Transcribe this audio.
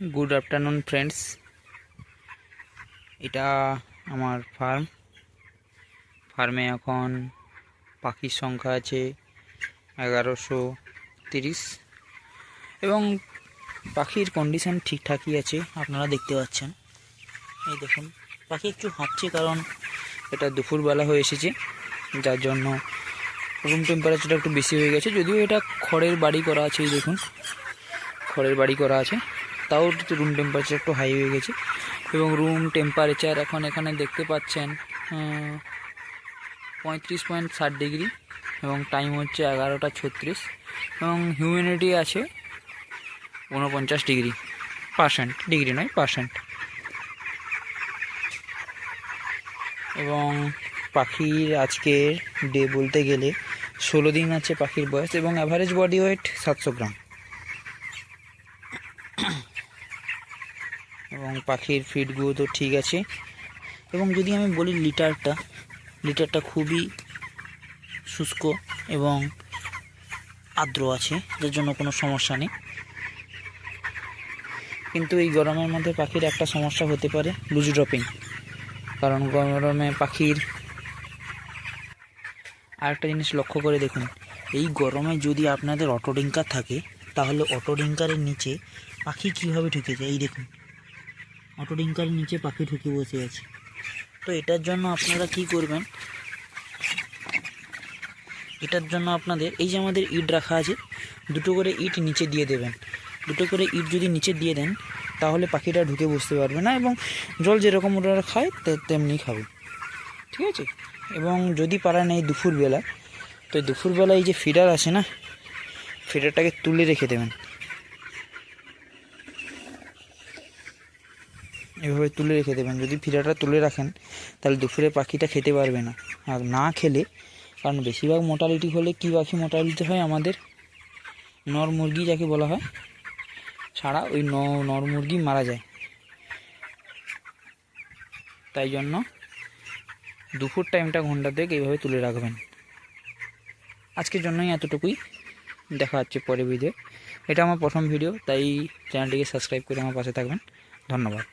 Good afternoon friends এটা আমার farm ফার্মে এখন পাখির সংখ্যা আছে এগারোশো তিরিশ। এবং পাখির কন্ডিশন ঠিকঠাকই আছে, আপনারা দেখতে পাচ্ছেন। এই দেখুন, পাখি একটু হাঁপছে কারণ এটা দুপুরবেলা হয়ে এসেছে, যার জন্য রুম টেম্পারেচারটা একটু বেশি হয়ে গেছে, যদিও এটা খড়ের বাড়ি করা আছে, এই দেখুন। খড়ের বাড়ি করা আছে। তাও রুম টেম্পারেচার একটু হাই হয়ে গেছে এবং রুম টেম্পারেচার এখন এখানে দেখতে পাচ্ছেন পঁয়ত্রিশ পয়েন্ট ষাট ডিগ্রি এবং টাইম হচ্ছে এগারোটা ছত্রিশ এবং হিউমিডিটি আছে ঊনপঞ্চাশ ডিগ্রি পার্সেন্ট ডিগ্রি নয় পার্সেন্ট এবং পাখির আজকের ডে বলতে গেলে ষোলো দিন আছে পাখির বয়স এবং অ্যাভারেজ বডি ওয়েট সাতশো গ্রাম। এবং পাখির ফিডগুলো তো ঠিক আছে। এবং যদি আমি বলি লিটারটা লিটারটা খুবই শুষ্ক এবং আর্দ্র আছে, যার জন্য কোনো সমস্যা নেই। কিন্তু এই গরমের মধ্যে পাখির একটা সমস্যা হতে পারে, লুজ ড্রপিং। কারণ গরমে পাখির আরেকটা জিনিস লক্ষ্য করে দেখুন, এই গরমে যদি আপনাদের অটো ডিঙ্কার থাকে, তাহলে অটো ডিঙ্কারের নিচে পাখি কীভাবে ঢুকে যায়, এই দেখুন। অটো ডিঙ্কারের নিচে পাখি ঢুকে বসে আছে। তো এটার জন্য আপনারা কি করবেন? এটার জন্য আপনাদের, এই যে আমাদের ইট রাখা আছে, দুটো করে ইট নিচে দিয়ে দেবেন। দুটো করে ইট যদি নিচে দিয়ে দেন, তাহলে পাখিটা ঢুকে বসতে পারবে না এবং জল যেরকম ওরা খায় তেমনি খাবে। ঠিক আছে? এবং যদি পারা নেই দুপুরবেলা, তো এই দুপুরবেলা এই যে ফিডার আছে না, ফিডারটাকে তুলে রেখে দেবেন। এভাবে তুলে রেখে দেবেন। যদি ফিডারটা তুলে রাখেন, তাহলে দুপুরে পাখিটা খেতে পারবে না। আর না খেলে, কারণ বেশিরভাগ মোটালিটি হলে কী পাখি মোটালিটি হয়? আমাদের নর মুরগি যাকে বলা হয়, ছাড়া ওই নর মুরগি মারা যায়। তাই জন্য দুপুর টাইমটা ঘণ্টা থেকে এইভাবে তুলে রাখবেন। আজকের জন্যই এতটুকুই। দেখা হচ্ছে পরে ভিডিও এটা আমার প্রথম ভিডিও তাই চ্যানেলটিকে সাবস্ক্রাইব করে আমার পাশে থাকবেন। ধন্যবাদ।